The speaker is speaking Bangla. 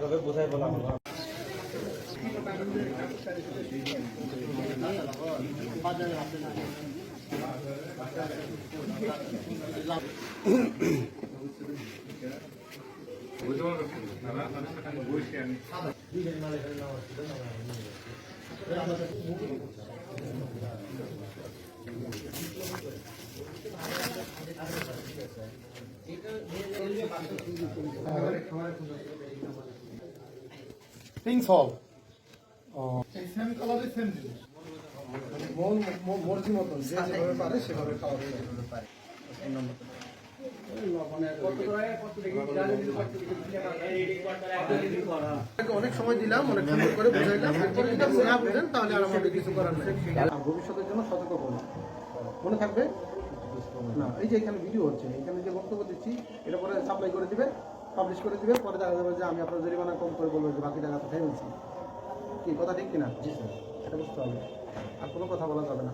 সেভাবে বোঝাই বলা হলো। এটা থিংস হল সেম কালারে সেম জিনিস। মন মর্জি মতন যে যেভাবে পারে সেভাবে খাওয়া অনেক সময় দিলাম অনেক সুন্দর করে বুঝাইলাম। না বুঝেন তাহলে আর আমাদের কিছু করার নেই। ভবিষ্যতের জন্য সতর্ক করুন মনে থাকবে? না এই যে এখানে ভিডিও হচ্ছে এখানে যে বক্তব্য দিচ্ছি এটা পরে সাপ্লাই করে দিবেন। পাবলিশ করে দিবেন পরে দেখা যাবে যে আমি আপনার জরিমানা কম করে বলব যে বাকি টাকা কোথায় বলছি কি কথা ঠিক কিনা? জি স্যার। এটা বুঝতে হবে। আর কোনো কথা বলা যাবে না।